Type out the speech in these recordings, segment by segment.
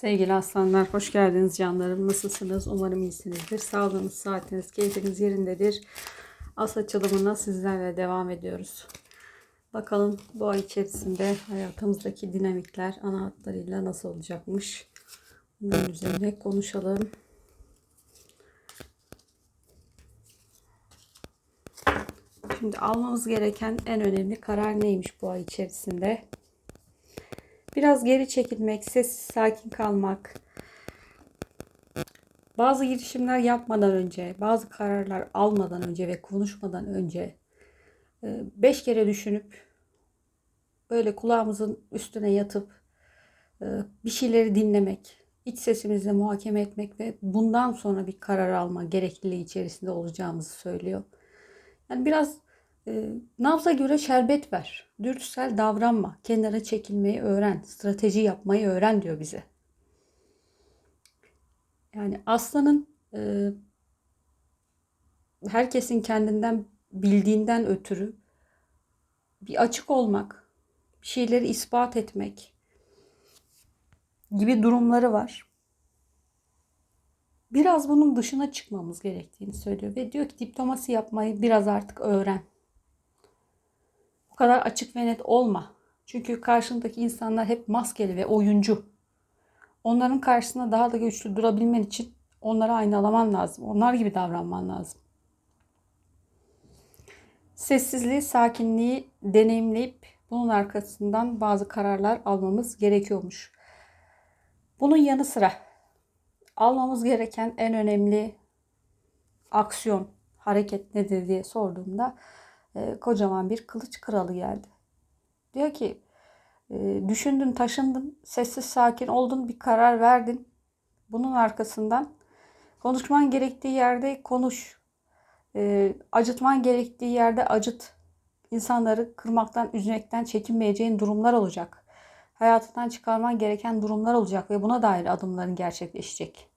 Sevgili aslanlar hoş geldiniz canlarım. Nasılsınız? Umarım iyisinizdir. Sağlığınız, saatiniz, keyfiniz yerindedir. As açılımına sizlerle devam ediyoruz. Bakalım bu ay içerisinde hayatımızdaki dinamikler ana hatlarıyla nasıl olacakmış. Bunun üzerine konuşalım. Şimdi almamız gereken en önemli karar neymiş bu ay içerisinde? Biraz geri çekilmek, sessiz sakin kalmak. Bazı girişimler yapmadan önce, bazı kararlar almadan önce ve konuşmadan önce e, beş kere düşünüp böyle kulağımızın üstüne yatıp e, bir şeyleri dinlemek, iç sesimizle muhakeme etmek ve bundan sonra bir karar alma gerekliliği içerisinde olacağımızı söylüyor. Yani biraz nabza göre şerbet ver. Dürtüsel davranma. Kenara çekilmeyi öğren. Strateji yapmayı öğren diyor bize. Yani aslanın e, herkesin kendinden bildiğinden ötürü bir açık olmak, bir şeyleri ispat etmek gibi durumları var. Biraz bunun dışına çıkmamız gerektiğini söylüyor ve diyor ki diplomasi yapmayı biraz artık öğren kadar açık ve net olma. Çünkü karşındaki insanlar hep maskeli ve oyuncu. Onların karşısında daha da güçlü durabilmen için onlara aynalaman lazım. Onlar gibi davranman lazım. Sessizliği, sakinliği deneyimleyip bunun arkasından bazı kararlar almamız gerekiyormuş. Bunun yanı sıra almamız gereken en önemli aksiyon, hareket nedir diye sorduğumda e, kocaman bir kılıç kralı geldi. Diyor ki e, düşündün taşındın sessiz sakin oldun bir karar verdin. Bunun arkasından konuşman gerektiği yerde konuş. E, acıtman gerektiği yerde acıt. İnsanları kırmaktan, üzmekten çekinmeyeceğin durumlar olacak. Hayatından çıkarman gereken durumlar olacak ve buna dair adımların gerçekleşecek.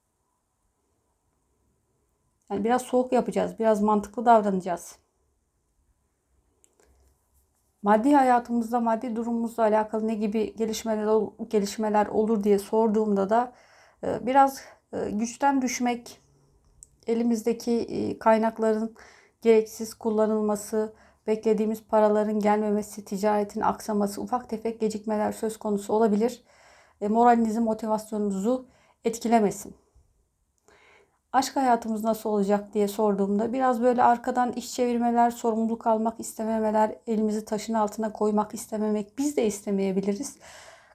Yani biraz soğuk yapacağız, biraz mantıklı davranacağız maddi hayatımızda, maddi durumumuzla alakalı ne gibi gelişmeler gelişmeler olur diye sorduğumda da e, biraz e, güçten düşmek, elimizdeki e, kaynakların gereksiz kullanılması, beklediğimiz paraların gelmemesi, ticaretin aksaması, ufak tefek gecikmeler söz konusu olabilir. Moralinizi, motivasyonunuzu etkilemesin aşk hayatımız nasıl olacak diye sorduğumda biraz böyle arkadan iş çevirmeler, sorumluluk almak istememeler, elimizi taşın altına koymak istememek biz de istemeyebiliriz.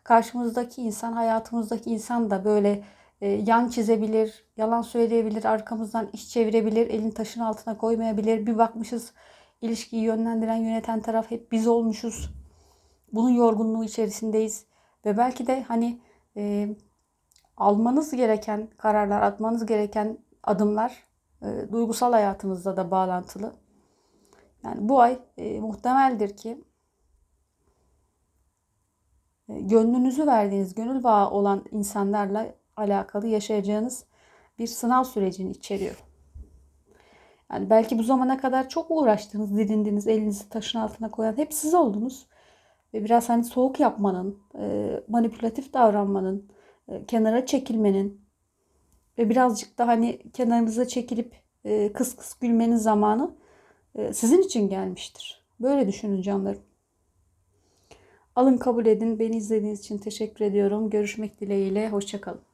Karşımızdaki insan, hayatımızdaki insan da böyle e, yan çizebilir, yalan söyleyebilir, arkamızdan iş çevirebilir, elini taşın altına koymayabilir. Bir bakmışız ilişkiyi yönlendiren, yöneten taraf hep biz olmuşuz. Bunun yorgunluğu içerisindeyiz. Ve belki de hani e, almanız gereken kararlar, atmanız gereken adımlar e, duygusal hayatımızda da bağlantılı. Yani bu ay e, muhtemeldir ki e, gönlünüzü verdiğiniz, gönül bağı olan insanlarla alakalı yaşayacağınız bir sınav sürecini içeriyor. Yani belki bu zamana kadar çok uğraştınız, didindiniz, elinizi taşın altına koyan hep siz oldunuz. Ve biraz hani soğuk yapmanın, e, manipülatif davranmanın, e, kenara çekilmenin, ve birazcık da hani kenarınıza çekilip e, kıs kıs gülmenin zamanı e, sizin için gelmiştir. Böyle düşünün canlarım. Alın kabul edin. Beni izlediğiniz için teşekkür ediyorum. Görüşmek dileğiyle. Hoşçakalın.